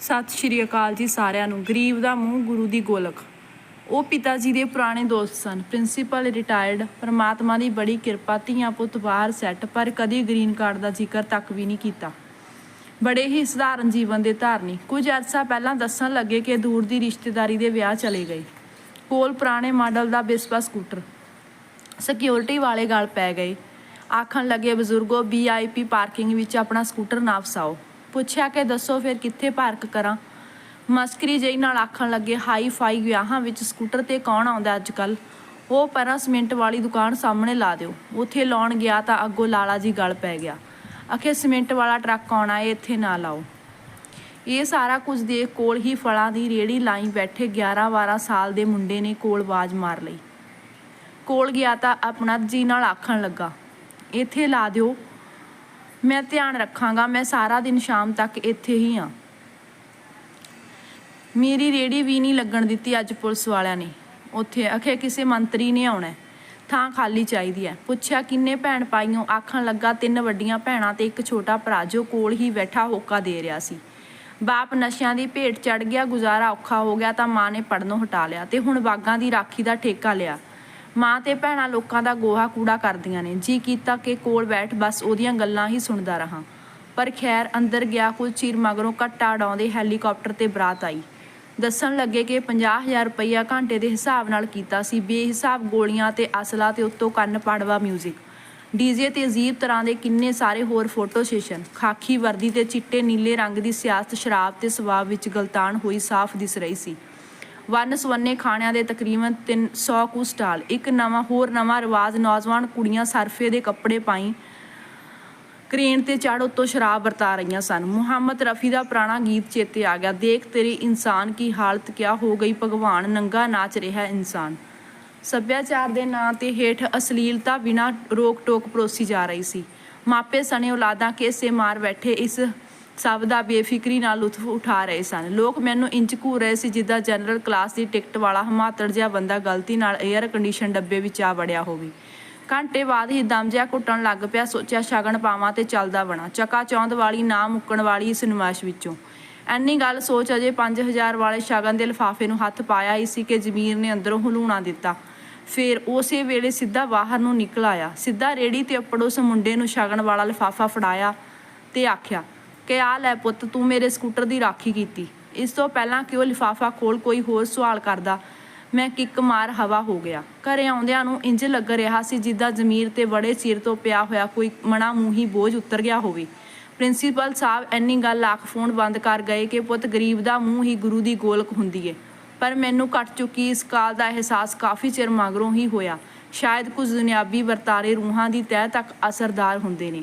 ਸਤਿ ਸ਼੍ਰੀ ਅਕਾਲ ਜੀ ਸਾਰਿਆਂ ਨੂੰ। ਗਰੀਬ ਦਾ ਮੂੰਹ, ਗੁਰੂ ਦੀ ਗੋਲਕ। ਉਹ ਪਿਤਾ ਜੀ ਦੇ ਪੁਰਾਣੇ ਦੋਸਤ ਸਨ। ਪ੍ਰਿੰਸੀਪਲ ਰਿਟਾਇਰਡ ਪਰਮਾਤਮਾ ਦੀ ਬੜੀ ਕਿਰਪਾ, ਧੀਆਂ ਪੁੱਤ ਬਾਹਰ ਸੈੱਟ ਪਰ ਕਦੀ ਗ੍ਰੀਨ ਕਾਰਡ ਦਾ ਜ਼ਿਕਰ ਤੱਕ ਵੀ ਨਹੀਂ ਕੀਤਾ। ਬੜੇ ਹੀ ਸਧਾਰਨ ਜੀਵਨ ਦੇ ਧਾਰਨੀ। ਕੁਝ ਅਰਸਾ ਪਹਿਲਾਂ ਦੱਸਣ ਲੱਗੇ ਕਿ ਦੂਰ ਦੀ ਰਿਸ਼ਤੇਦਾਰੀ ਦੇ ਵਿਆਹ ਚਲੇ ਗਏ। ਕੋਲ ਪੁਰਾਣੇ ਮਾਡਲ ਦਾ ਬਿਸਪਾ ਸਕੂਟਰ। ਸਿਕਿਉਰਿਟੀ ਵਾਲੇ ਗਲ ਪੈ ਗਏ। ਆਖਣ ਲੱਗੇ, ਬਜ਼ੁਰਗੋ ਵੀਆਈਪੀ ਪਾਰਕਿੰਗ ਵਿੱਚ ਆਪਣਾ ਸਕੂਟਰ ਨਾ ਫਸਾਓ। ਪੁੱਛਿਆ ਕਿ ਦੱਸੋ ਫਿਰ ਕਿੱਥੇ ਪਾਰਕ ਕਰਾਂ? ਮਸਕਰੀ ਜਿਹੀ ਨਾਲ ਆਖਣ ਲੱਗੇ, ਹਾਈ ਫਾਈ ਵਿਆਹਾਂ ਵਿੱਚ ਸਕੂਟਰ ਤੇ ਕੌਣ ਆਉਂਦਾ ਅੱਜ ਕੱਲ ਉਹ ਪਰਾਂ ਸੀਮੈਂਟ ਵਾਲੀ ਦੁਕਾਨ ਸਾਹਮਣੇ ਲਾ ਦਿਓ। ਉੱਥੇ ਲਾਉਣ ਗਿਆ ਤਾਂ ਅੱਗੋਂ ਲਾਲਾ ਜੀ ਗਲ ਪੈ ਗਿਆ। ਅਖੇ ਸੀਮੈਂਟ ਵਾਲਾ ਟਰੱਕ ਆਉਣਾ ਏ, ਇੱਥੇ ਨਾ ਲਾਓ। ਇਹ ਸਾਰਾ ਕੁਝ ਦੇਖ ਕੋਲ ਹੀ ਫਲਾਂ ਦੀ ਰੇੜੀ ਲਾਈ ਬੈਠੇ 11-12 ਸਾਲ ਦੇ ਮੁੰਡੇ ਨੇ ਕੋਲ ਆਵਾਜ਼ ਮਾਰ ਲਈ। ਕੋਲ ਗਿਆ ਤਾਂ ਆਪਣਾ ਜੀ ਨਾਲ ਆਖਣ ਲੱਗਾ, ਇੱਥੇ ਲਾ ਦਿਓ। ਮੈਂ ਧਿਆਨ ਰੱਖਾਂਗਾ, ਮੈਂ ਸਾਰਾ ਦਿਨ ਸ਼ਾਮ ਤੱਕ ਇੱਥੇ ਹੀ ਹਾਂ ਮੇਰੀ ਰੇੜੀ ਵੀ ਨਹੀਂ ਲੱਗਣ ਦਿੱਤੀ ਅੱਜ ਪੁਲਿਸ ਵਾਲਿਆਂ ਨੇ। ਉੱਥੇ ਅਖੇ ਕਿਸੇ ਮੰਤਰੀ ਨੇ ਆਉਣਾ ਥਾਂ ਖਾਲੀ ਚਾਹੀਦੀ ਹੈ। ਪੁੱਛਿਆ ਕਿੰਨੇ ਭੈਣ ਪਾਈਓ ਆਖਣ ਲੱਗਾ ਤਿੰਨ ਵੱਡੀਆਂ ਭੈਣਾਂ ਤੇ ਇੱਕ ਛੋਟਾ ਭਰਾ ਜੋ ਕੋਲ ਹੀ ਬੈਠਾ ਹੋਕਾ ਦੇ ਰਿਹਾ ਸੀ। ਬਾਪ ਨਸ਼ਿਆਂ ਦੀ ਭੇਟ ਚੜ ਗਿਆ, ਗੁਜ਼ਾਰਾ ਔਖਾ ਹੋ ਗਿਆ ਤਾਂ ਮਾਂ ਨੇ ਪੜਨੋਂ ਹਟਾ ਲਿਆ ਤੇ ਹੁਣ ਬਾਗਾਂ ਦੀ ਰਾਖੀ ਦਾ ਠੇਕਾ ਲਿਆ। ਮਾਂ ਤੇ ਭੈਣਾਂ ਲੋਕਾਂ ਦਾ ਗੋਹਾ ਕੂੜਾ ਕਰਦੀਆਂ ਨੇ। ਜੀ ਕੀਤਾ ਕਿ ਕੋਲ ਬੈਠ ਬਸ ਉਹਦੀਆਂ ਗੱਲਾਂ ਹੀ ਸੁਣਦਾ ਰਹਾ। ਪਰ ਖੈਰ ਅੰਦਰ ਗਿਆ ਕੁਝ ਚਿਰ ਮਗਰੋਂ ਘੱਟਾ ਉਡਾਉਂਦੇ ਹੈਲੀਕਾਪਟਰ ਤੇ ਬਰਾਤ ਆਈ। ਦੱਸਣ ਲੱਗੇ ਕਿ 50000 ਰੁਪਈਆ ਘੰਟੇ ਦੇ ਹਿਸਾਬ ਨਾਲ ਕੀਤਾ ਸੀ। ਬੇਹਿਸਾਬ ਗੋਲੀਆਂ ਤੇ ਅਸਲਾ ਤੇ ਉੱਤੋਂ ਕੰਨ ਪਾੜਵਾ 뮤직 ਡੀਜੇ ਤੇ ਅਜੀਬ ਤਰ੍ਹਾਂ ਦੇ ਕਿੰਨੇ ਸਾਰੇ ਹੋਰ ਫੋਟੋ ਸੈਸ਼ਨ। ਖਾਕੀ ਵਰਦੀ ਤੇ ਚਿੱਟੇ ਨੀਲੇ ਰੰਗ ਦੀ ਸਿਆਸਤ ਸ਼ਰਾਬ ਤੇ ਸਵਾਬ ਵਿੱਚ ਗਲਤਾਨ ਹੋਈ ਸਾਫ਼ ਦਿਸ ਰਹੀ ਸੀ। ਵੰਨ ਸਵੰਨੇ ਖਾਣਿਆਂ ਦੇ ਤਕਰੀਬਨ 300 ਕੁ ਸਟਾਲ। ਇੱਕ ਨਵਾਂ, ਹੋਰ ਨਵਾਂ ਰਿਵਾਜ, ਨੌਜਵਾਨ ਕੁੜੀਆਂ ਸਰਫੇ ਦੇ ਕੱਪੜੇ ਪਾਈ, ਕ੍ਰੇਨ ਤੇ ਚੜ੍ਹ ਉੱਤੋਂ ਸ਼ਰਾਬ ਵਰਤਾ ਰਹੀਆਂ ਸਨ। ਮੁਹੰਮਦ ਰਫੀ ਦਾ ਪੁਰਾਣਾ ਗੀਤ ਚੇਤੇ ਆ ਗਿਆ। ਦੇਖ ਤੇਰੀ ਇਨਸਾਨ ਕੀ ਹਾਲਤ ਕਿਆ ਹੋ ਗਈ, ਭਗਵਾਨ ਨੰਗਾ ਨਾਚ ਰਿਹਾ ਇਨਸਾਨ। ਸੱਭਿਆਚਾਰ ਦੇ ਨਾਂ ਤੇ ਹੇਠ ਅਸ਼ਲੀਲਤਾ ਬਿਨਾ ਰੋਕ ਟੋਕ ਪਰੋਸੀ ਜਾ ਰਹੀ ਸੀ। ਮਾਪੇ ਸਣੇ ਔਲਾਦਾਂ ਕੇਸੇ ਮਾਰ ਬੈਠੇ ਇਸ ਸਭ ਦਾ ਬੇਫਿਕਰੀ ਨਾਲ ਲੁਤਫ ਉਠਾ ਰਹੇ ਸਨ। ਲੋਕ ਮੈਨੂੰ ਇੰਜ ਘੂ ਰਹੇ ਸੀ ਜਿੱਦਾਂ ਜਨਰਲ ਕਲਾਸ ਦੀ ਟਿਕਟ ਵਾਲਾ ਹਮਾਤੜ ਜਿਹਾ ਬੰਦਾ ਗਲਤੀ ਨਾਲ 에ਅਰ ਕੰਡੀਸ਼ਨ ਡੱਬੇ ਵਿੱਚ ਆ ਵੜਿਆ ਹੋਵੇ। ਘੰਟੇ ਬਾਅਦ ਹੀ ਦਮ ਜਿਹਾ ਘੁੱਟਣ ਲੱਗ ਪਿਆ, ਸੋਚਿਆ ਸ਼ਗਨ ਪਾਵਾਂ ਤੇ ਚੱਲਦਾ ਬਣਾ। ਚਕਾ ਚੌਂਦ ਵਾਲੀ, ਨਾ ਮੁੱਕਣ ਵਾਲੀ ਇਸ ਨਮਾਇਸ਼ ਵਿੱਚੋਂ। ਐਨੀ ਗੱਲ ਸੋਚ ਅਜੇ 5000 ਵਾਲੇ ਸ਼ਗਨ ਦੇ ਲਿਫਾਫੇ ਨੂੰ ਹੱਥ ਪਾਇਆ ਹੀ ਸੀ ਕਿ ਜ਼ਮੀਰ ਨੇ ਅੰਦਰੋਂ ਹਲੂਣਾ ਦਿੱਤਾ। ਫੇਰ ਉਸੇ ਵੇਲੇ ਸਿੱਧਾ ਬਾਹਰ ਨੂੰ ਨਿਕਲ ਆਇਆ। ਸਿੱਧਾ ਰੇੜੀ ਤੇ ਅੱਪੜ ਉਸ ਮੁੰਡੇ ਨੂੰ ਸ਼ਗਨ ਵਾਲਾ ਲਿਫਾਫਾ ਫੜਾਇਆ ਤੇ ਆਖਿਆ ਕਿ ਆ ਲੈ ਪੁੱਤ, ਤੂੰ ਮੇਰੇ ਸਕੂਟਰ ਦੀ ਰਾਖੀ ਕੀਤੀ। ਇਸ ਤੋਂ ਪਹਿਲਾਂ ਕਿ ਉਹ ਲਿਫਾਫਾ ਖੋਲ ਕੋਈ ਹੋਰ ਸਵਾਲ ਕਰਦਾ, ਮੈਂ ਕਿੱਕ ਮਾਰ ਹਵਾ ਹੋ ਗਿਆ। ਘਰੇ ਆਉਂਦਿਆਂ ਨੂੰ ਇੰਜ ਲੱਗ ਰਿਹਾ ਸੀ ਜਿੱਦਾਂ ਜ਼ਮੀਰ ਤੇ ਬੜੇ ਚਿਰ ਤੋਂ ਪਿਆ ਹੋਇਆ ਕੋਈ ਮਣਾ ਮੂੰਹੀ ਬੋਝ ਉਤਰ ਗਿਆ ਹੋਵੇ। ਪ੍ਰਿੰਸੀਪਲ ਸਾਹਿਬ ਐਨੀ ਗੱਲ ਆਖ ਫੋਨ ਬੰਦ ਕਰ ਗਏ ਕਿ ਪੁੱਤ ਗਰੀਬ ਦਾ ਮੂੰਹ ਹੀ ਗੁਰੂ ਦੀ ਗੋਲਕ ਹੁੰਦੀ ਏ। ਪਰ ਮੈਨੂੰ ਕੱਟ ਚੁੱਕੀ ਇਸ ਕਾਲ ਦਾ ਅਹਿਸਾਸ ਕਾਫੀ ਚਿਰ ਮਗਰੋਂ ਹੀ ਹੋਇਆ। ਸ਼ਾਇਦ ਕੁਝ ਦੁਨਿਆਵੀ ਵਰਤਾਰੇ ਰੂਹਾਂ ਦੀ ਤਹਿ ਤੱਕ ਅਸਰਦਾਰ ਹੁੰਦੇ ਨੇ।